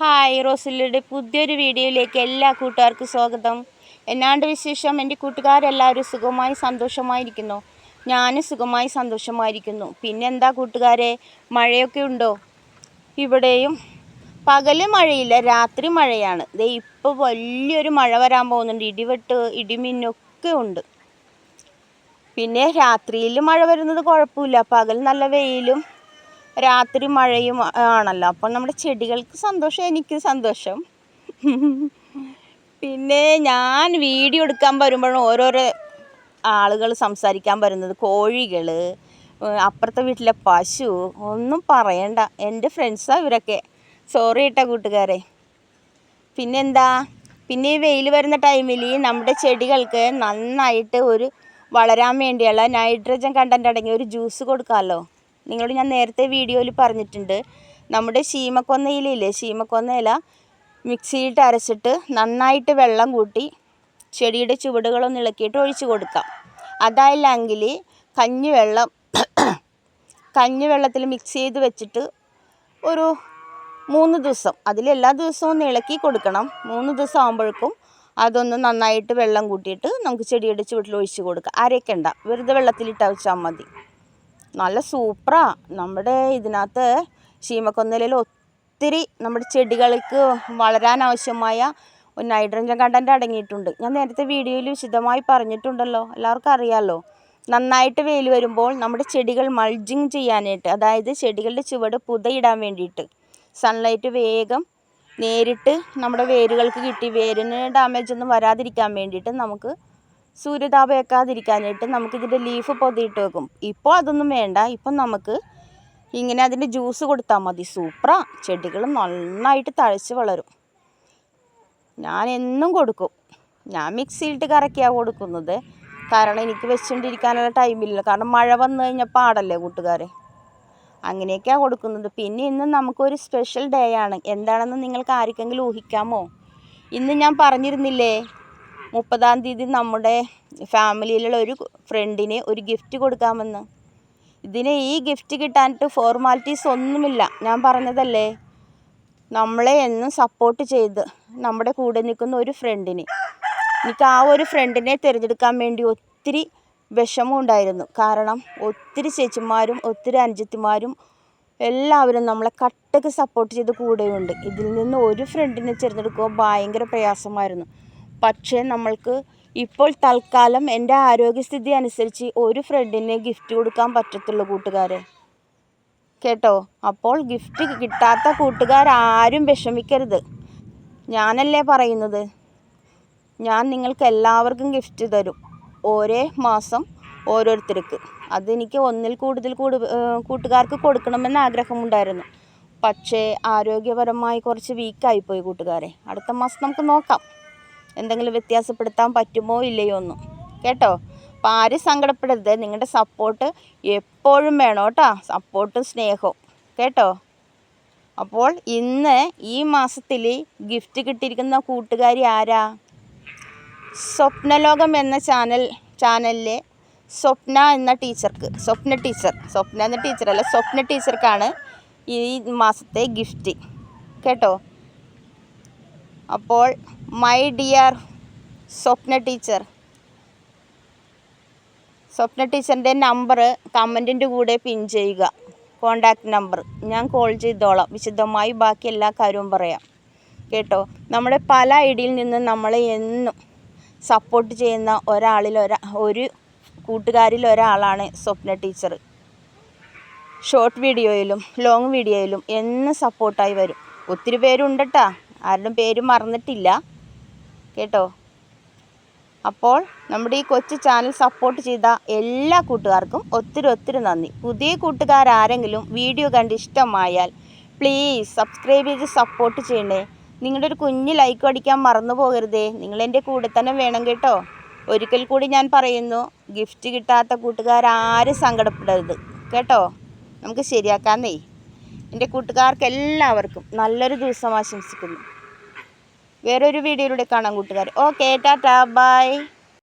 Hi റോസിലിയുടെ പുതിയൊരു വീഡിയോയിലേക്ക് എല്ലാ കൂട്ടുകാർക്കും സ്വാഗതം. എന്നാണ്ട് വിശേഷം? എന്റെ കൂട്ടുകാരെല്ലാവരും സുഖമായി സന്തോഷമായിരിക്കുന്നു. ഞാനും സുഖമായി സന്തോഷമായിരിക്കുന്നു. പിന്നെന്താ കൂട്ടുകാരെ? മഴയൊക്കെ ഉണ്ടോ? ഇവിടെയും പകൽ മഴയില്ല രാത്രി മഴയാണ്. ദേ ഇപ്പോൾ വലിയൊരു മഴ വരാൻ പോകുന്നുണ്ട്. ഇടിവെട്ട് ഇടിമിന്നൊക്കെ ഉണ്ട്. പിന്നെ രാത്രിയിൽ മഴ വരുന്നത് കുഴപ്പമില്ല. പകൽ നല്ല വെയിലും രാത്രി മഴയും ആണല്ലോ. അപ്പം നമ്മുടെ ചെടികൾക്ക് സന്തോഷം എനിക്ക് സന്തോഷം. പിന്നെ ഞാൻ വീഡിയോ എടുക്കാൻ വരുമ്പോഴും ഓരോരോ ആളുകൾ സംസാരിക്കാൻ വരുന്നത് കോഴികൾ അപ്പുറത്തെ വീട്ടിലെ പശു ഒന്നും പറയണ്ട. എന്റെ ഫ്രണ്ട്സാണ് ഇവരൊക്കെ. സോറി ഇട്ട കൂട്ടുകാരെ. പിന്നെന്താ? പിന്നെ ഈ വെയിൽ വരുന്ന ടൈമിൽ നമ്മുടെ ചെടികൾക്ക് നന്നായിട്ട് ഒരു വളരാൻ വേണ്ടിയുള്ള നൈട്രജൻ കണ്ടന്റ് അടങ്ങിയ ഒരു ജ്യൂസ് കൊടുക്കാമല്ലോ. നിങ്ങളോട് ഞാൻ നേരത്തെ വീഡിയോയിൽ പറഞ്ഞിട്ടുണ്ട്. നമ്മുടെ ശീമക്കൊന്നയിലില്ലേ? ശീമക്കൊന്നയില മിക്സിയിട്ട് അരച്ചിട്ട് നന്നായിട്ട് വെള്ളം കൂട്ടി ചെടിയുടെ ചുവടുകളൊന്ന് ഇളക്കിയിട്ട് ഒഴിച്ചു കൊടുക്കാം. അതല്ലെങ്കിൽ കഞ്ഞിവെള്ളം കഞ്ഞിവെള്ളത്തിൽ മിക്സ് ചെയ്ത് വെച്ചിട്ട് ഒരു മൂന്ന് ദിവസം അതിൽ എല്ലാ ദിവസവും ഒന്ന് ഇളക്കി കൊടുക്കണം. മൂന്ന് ദിവസം ആകുമ്പോഴേക്കും അതൊന്ന് നന്നായിട്ട് വെള്ളം കൂട്ടിയിട്ട് നമുക്ക് ചെടിയുടെ ചുവട്ടിൽ ഒഴിച്ച് കൊടുക്കാം. അരയ്ക്കണ്ട. വെറുതെ വെള്ളത്തിലിട്ട് വെച്ചാൽ മതി. നല്ല സൂപ്പറാ. നമ്മുടെ ഇതിനകത്ത് ശീമക്കൊന്നലിൽ ഒത്തിരി നമ്മുടെ ചെടികൾക്ക് വളരാൻ ആവശ്യമായ ഒരു നൈട്രജൻ കണ്ടന്റ് അടങ്ങിയിട്ടുണ്ട്. ഞാൻ നേരത്തെ വീഡിയോയിൽ വിശദമായി പറഞ്ഞിട്ടുണ്ടല്ലോ. എല്ലാവർക്കും അറിയാമല്ലോ നന്നായിട്ട് വെയിൽ വരുമ്പോൾ നമ്മുടെ ചെടികൾ മൾജിങ് ചെയ്യാനായിട്ട് അതായത് ചെടികളുടെ ചുവട് പുതയിടാൻ വേണ്ടിയിട്ട്. സൺലൈറ്റ് വേഗം നേരിട്ട് നമ്മുടെ വേരുകൾക്ക് കിട്ടി. വേരിന് ഡാമേജ് ഒന്നും വരാതിരിക്കാൻ വേണ്ടിയിട്ട് നമുക്ക് സൂര്യതാപം ഏൽക്കാതിരിക്കാനായിട്ട് നമുക്കിതിന്റെ ലീഫ് പൊതിയിട്ട് വെക്കും. ഇപ്പോൾ അതൊന്നും വേണ്ട. ഇപ്പം നമുക്ക് ഇങ്ങനെ അതിന്റെ ജ്യൂസ് കൊടുത്താൽ മതി. സൂപ്പറാ ചെടികൾ നന്നായിട്ട് തഴച്ച് വളരും. ഞാൻ എന്നും കൊടുക്കും. ഞാൻ മിക്സിയിലിട്ട് കറക്കിയാണ് കൊടുക്കുന്നത്. കാരണം എനിക്ക് വെച്ചുകൊണ്ടിരിക്കാനുള്ള ടൈമില്ല കാരണം മഴ വന്നു കഴിഞ്ഞാൽ പാടല്ലേ കൂട്ടുകാരെ? അങ്ങനെയൊക്കെയാണ് കൊടുക്കുന്നത്. പിന്നെ ഇന്ന് നമുക്കൊരു സ്പെഷ്യൽ ഡേ ആണ്. എന്താണെന്ന് നിങ്ങൾക്ക് ആർക്കെങ്കിലും ഊഹിക്കാമോ? ഇന്ന് ഞാൻ പറഞ്ഞിരുന്നില്ലേ? മുപ്പതാം തീയതി നമ്മുടെ ഫാമിലിയിലുള്ള ഒരു ഫ്രണ്ടിന് ഒരു ഗിഫ്റ്റ് കൊടുക്കാമെന്ന് ഇതിന് ഈ ഗിഫ്റ്റ് കിട്ടാനായിട്ട് ഫോർമാലിറ്റീസ് ഒന്നുമില്ല. ഞാൻ പറഞ്ഞതല്ലേ? നമ്മളെ എന്നും സപ്പോർട്ട് ചെയ്ത് നമ്മുടെ കൂടെ നിൽക്കുന്ന ഒരു ഫ്രണ്ടിന്. എനിക്ക് ആ ഒരു ഫ്രണ്ടിനെ തിരഞ്ഞെടുക്കാൻ വേണ്ടി ഒത്തിരി വിഷമം ഉണ്ടായിരുന്നു. കാരണം ഒത്തിരി ചേച്ചിമാരും ഒത്തിരി അനുജത്തിമാരും എല്ലാവരും നമ്മളെ കട്ടക്ക് സപ്പോർട്ട് ചെയ്ത് കൂടെയുണ്ട്. ഇതിൽ നിന്ന് ഒരു ഫ്രണ്ടിനെ തിരഞ്ഞെടുക്കുക ഭയങ്കര പ്രയാസമായിരുന്നു. പക്ഷേ നമ്മൾക്ക് ഇപ്പോൾ തൽക്കാലം എന്റെ ആരോഗ്യസ്ഥിതി അനുസരിച്ച് ഒരു ഫ്രണ്ടിനെ ഗിഫ്റ്റ് കൊടുക്കാൻ പറ്റത്തുള്ളൂ കൂട്ടുകാരെ. കേട്ടോ? അപ്പോൾ ഗിഫ്റ്റ് കിട്ടാത്ത കൂട്ടുകാരാരും വിഷമിക്കരുത്. ഞാനല്ലേ പറയുന്നത്? ഞാൻ നിങ്ങൾക്ക് എല്ലാവർക്കും ഗിഫ്റ്റ് തരും. ഓരോ മാസം ഓരോരുത്തർക്ക്. അതെനിക്ക് ഒന്നിൽ കൂടുതൽ കൂടു കൂട്ടുകാർക്ക് കൊടുക്കണമെന്ന് ആഗ്രഹമുണ്ടായിരുന്നു. പക്ഷേ ആരോഗ്യപരമായി കുറച്ച് വീക്കായിപ്പോയി കൂട്ടുകാരെ. അടുത്ത മാസം നമുക്ക് നോക്കാം. എന്തെങ്കിലും വ്യത്യാസപ്പെടുത്താൻ പറ്റുമോ ഇല്ലയോ ഒന്നും കേട്ടോ? അപ്പോൾ ആരും സങ്കടപ്പെടരുത്. നിങ്ങളുടെ സപ്പോർട്ട് എപ്പോഴും വേണം കേട്ടോ. സപ്പോർട്ടും സ്നേഹവും. കേട്ടോ? അപ്പോൾ ഇന്ന് ഈ മാസത്തിൽ ഗിഫ്റ്റ് കിട്ടിയിരിക്കുന്ന കൂട്ടുകാരി ആരാ? സ്വപ്നലോകം എന്ന ചാനൽ ചാനലിലെ സ്വപ്ന എന്ന ടീച്ചർക്ക് സ്വപ്ന ടീച്ചർ സ്വപ്ന എന്ന ടീച്ചർ അല്ല സ്വപ്ന ടീച്ചർക്കാണ് ഈ മാസത്തെ ഗിഫ്റ്റ് കേട്ടോ? അപ്പോൾ my dear Swapna teacher Swapna ടീച്ചറിന്റെ നമ്പർ കമന്റിന്റെ കൂടെ പിൻ ചെയ്യുക. കോണ്ടാക്ട് നമ്പർ ഞാൻ കോൾ ചെയ്തോളാം. വിശദമായി ബാക്കി എല്ലാ കാര്യവും പറയാം. കേട്ടോ? നമ്മുടെ പല ഐഡിയിൽ നിന്ന് നമ്മളെ എന്നും സപ്പോർട്ട് ചെയ്യുന്ന ഒരാളിൽ ഒരാ ഒരു കൂട്ടുകാരിൽ ഒരാളാണ് സ്വപ്ന ടീച്ചർ ഷോർട്ട് വീഡിയോയിലും ലോങ് വീഡിയോയിലും എന്നും സപ്പോർട്ടായി വരും. ഒത്തിരി പേരുണ്ടട്ടാ. ആരുടെ പേര് മറന്നിട്ടില്ല. കേട്ടോ. അപ്പോൾ നമ്മുടെ ഈ കൊച്ചു ചാനൽ സപ്പോർട്ട് ചെയ്ത എല്ലാ കൂട്ടുകാർക്കും ഒത്തിരി ഒത്തിരി നന്ദി. പുതിയ കൂട്ടുകാരാരെങ്കിലും വീഡിയോ കണ്ട് ഇഷ്ടമായാൽ പ്ലീസ് സബ്സ്ക്രൈബ് ചെയ്ത് സപ്പോർട്ട് ചെയ്യണേ. നിങ്ങളുടെ ഒരു കുഞ്ഞ് ലൈക്ക് അടിക്കാൻ മറന്നു പോകരുതേ. നിങ്ങളെന്റെ കൂടെ തന്നെ വേണം കേട്ടോ. ഒരിക്കൽ കൂടി ഞാൻ പറയുന്നു ഗിഫ്റ്റ് കിട്ടാത്ത കൂട്ടുകാരും സങ്കടപ്പെടരുത്. കേട്ടോ? നമുക്ക് ശരിയാക്കാന്നേ. എന്റെ കൂട്ടുകാർക്ക് എല്ലാവർക്കും നല്ലൊരു ദിവസം ആശംസിക്കുന്നു. വേറൊരു വീഡിയോയിലൂടെ കാണാം കൂട്ടുകാർ ഓക്കെ ടാറ്റാ. ബൈ